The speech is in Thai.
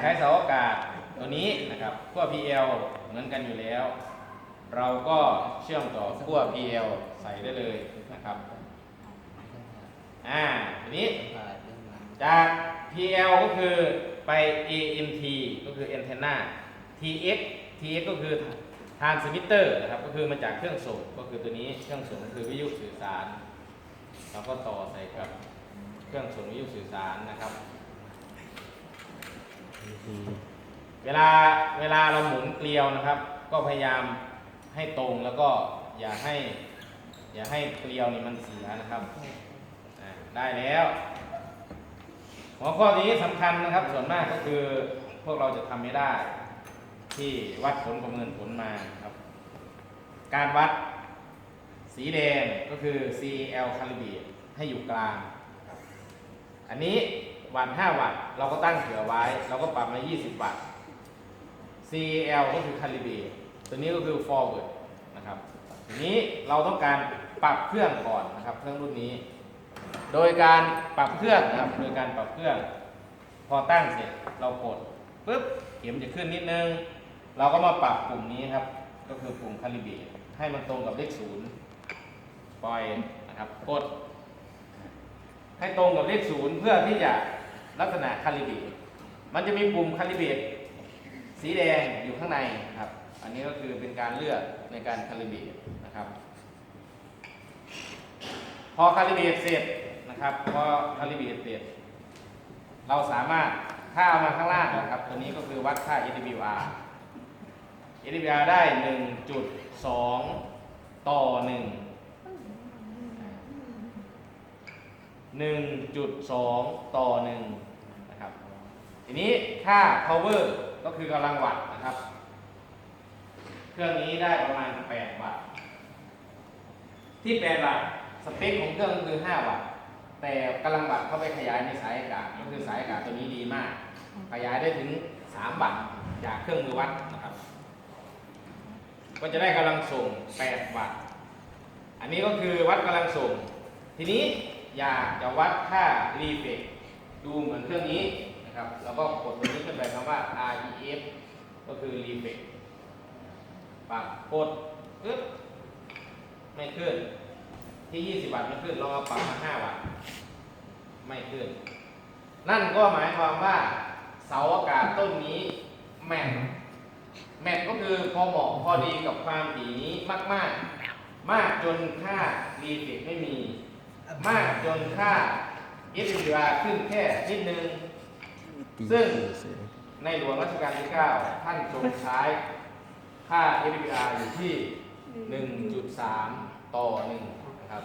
ใช้เสาอากาศตัวนี้นะครับขั้ว PL เหมือนกันอยู่แล้ว เราก็เชื่อมต่อขั้ว PL ใส่ได้เลยนะครับอ่าทีนี้จาก PL ก็คือไป ANT ก็คือ antenna TX TX ก็คือ transmitter นะครับก็คือมาจากเครื่องส่งก็คือตัวนี้เครื่องส่งก็คือวิทยุสื่อสาร เราก็ต่อใส่กับเครื่องส่งวิทยุสื่อสารนะครับ เวลาเวลาเราหมุนเกลียวนะครับ ก็พยายามให้ตรงแล้วก็อย่าให้ อย่าให้เกลียวนี่มันเสียนะครับได้แล้ว หัวข้อนี้สำคัญนะครับ ส่วนมากก็คือพวกเราจะทำไม่ได้ ที่วัดผลประเมินผลมาครับ การวัดสีแดงก็คือ CL calibrate ให้อยู่กลาง อันนี้วัตต์5วัตต์เราก็ตั้งเผื่อไว้ เราก็ปรับมา 20 วัตต์ CL ก็คือ calibrate ตัวนี้ก็คือ forward นะครับ ทีนี้เราต้องการปรับเครื่องก่อนนะครับ เครื่องรุ่นนี้ โดยการปรับเครื่องนะครับ โดยการปรับเครื่อง พอตั้งเสร็จเรากดปุ๊บเข็มจะขึ้นนิดนึง เราก็มาปรับปุ่มนี้ครับ ก็คือปุ่มคาลิเบตให้มันตรงกับเลขศูนย์ปล่อยนะครับกด ให้ตรงกับเลขศูนย์เพื่อที่จะลักษณะคาลิเบตมันจะมีปุ่มคาลิเบต สีแดงอยู่ข้างในครับ อันนี้ก็คือเป็นการเลือกในการคาลิเบตนะครับ พอคาลิเบตเสร็จนะครับ พอคาลิเบตเสร็จ เราสามารถถ้าเอามาข้างล่างนะครับ ตัวนี้ก็คือวัดค่า AWR AWR ได้ 1.2 ต่อ 1 1.2 ต่อ 1 นะครับ ทีนี้ค่า power ก็คือกำลังวัตต์นะครับ เครื่องนี้ได้ประมาณ 8 วัตต์ ที่ 8 วัตต์สเปคของเครื่องคือ 5 วัตต์ แต่กำลังวัตต์เข้าไปขยายในสายอากาศ ก็คือสายอากาศตัวนี้ดีมาก ขยายได้ถึง 3 วัตต์จากเครื่องมือวัดนะครับ ก็จะได้กำลังส่ง 8 วัตต์ อันนี้ก็คือวัดกำลังส่ง ทีนี้อยากจะวัดค่ารีเฟกดูเหมือนเครื่องนี้ นะครับ แล้วก็กดตรงนี้ขึ้นไปคำว่า REF ก็คือรีเฟกปักกดปึ๊บไม่ขึ้น ที่ 20 วัตต์ไม่ขึ้นลองเอาปรับมา 5 วัตต์ไม่ขึ้น นั่นก็หมายความว่า เสาอากาศต้นนี้แม่นแมทก็คือพอเหมาะพอดีกับความถี่นี้มากๆมากจนค่ารีเฟกไม่มี มากจนค่า SWR ขึ้นแค่นิดนึง ซึ่ง ในหลวงรัชกาลที่ 9 ท่านทรงใช้ค่า FPR อยู่ที่ 1.3 ต่อ1นะครับ